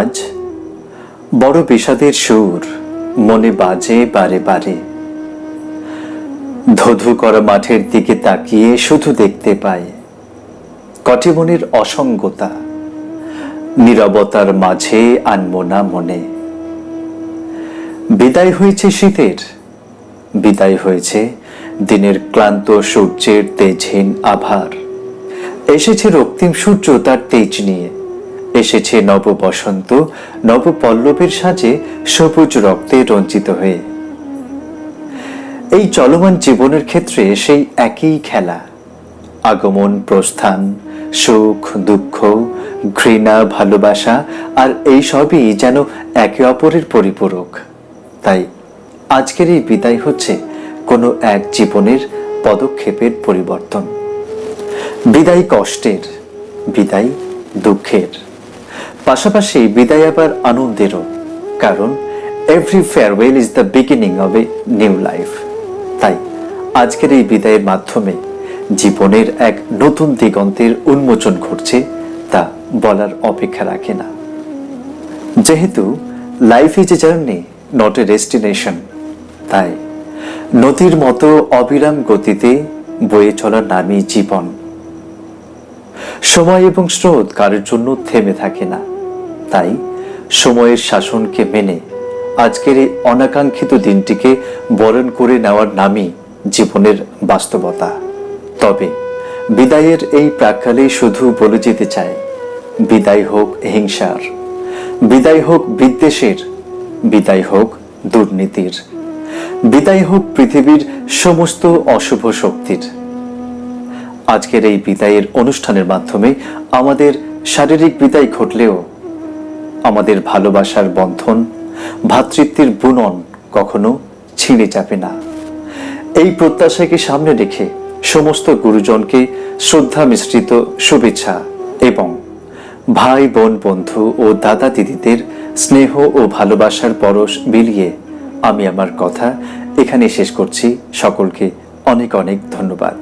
আজ বড় বিষাদের সুর মনে বাজে বারে বারে। ধধু করা মাঠের দিকে তাকিয়ে শুধু দেখতে পাই কটিমনির অসঙ্গতা, নীরবতার মাঝে আনমো না মনে। বিদায় হয়েছে শীতের, বিদায় হয়েছে দিনের ক্লান্ত সূর্যের তেজহীন আভার। এসেছে রক্তিম সূর্য তার তেজ নিয়ে। এসেছে নব বসন্ত। নব পল্লবের সাজে সবুজ রক্তে রঞ্জিত হয়ে। এই চলমান জীবনের ক্ষেত্রে সেই একই খেলা। আগমন, প্রস্থান, সুখ, দুঃখ, ঘৃণা, ভালোবাসা আর এই সবই যেন একে অপরের পরিপূরক। তাই আজকের এই বিদায় হচ্ছে কোনো এক জীবনের পদক্ষেপের পরিবর্তন। বিদায় কষ্টের, বিদায় দুঃখের। পাশাপাশি বিদায় আবার আনন্দেরও, কারণ every farewell is the beginning of a new life তাই আজকের এই বিদায়ের মাধ্যমে জীবনের এক নতুন দিগন্তের উন্মোচন ঘটছে তা বলার অপেক্ষা রাখে না। যেহেতু life is a journey not a destination তাই নদীর মতো অবিরাম গতিতে বয়ে চলার নামই জীবন সময় এবং স্রোত কারোর জন্য থেমে থাকে না। তাই সময়ের শাসনকে মেনে আজকের এই অনাকাঙ্ক্ষিত দিনটিকে বরণ করে নেওয়ার নামই জীবনের বাস্তবতা। তবে বিদায়ের এই প্রাককালে শুধু বলে যেতে চায় বিদায় হোক হিংসার, বিদায় হোক বিদ্বেষের, বিদায় হোক দুর্নীতির, বিদায় হোক পৃথিবীর সমস্ত অশুভ শক্তির। আজকের এই বিদায়ের অনুষ্ঠানের মাধ্যমে আমাদের শারীরিক বিদায় ঘটলেও আমাদের ভালোবাসার বন্ধন ভ্রাতৃত্বের বুনন কখনো ছিঁড়ে যাবে না। এই প্রত্যাশাকে সামনে রেখে সমস্ত গুরুজনকে শ্রদ্ধা মিশ্রিত শুভেচ্ছা এবং ভাই, বোন, বন্ধু ও দাদা দিদিদের স্নেহ ও ভালোবাসার পরশ বিলিয়ে আমি আমার কথা এখানে শেষ করছি। সকলকে অনেক অনেক ধন্যবাদ।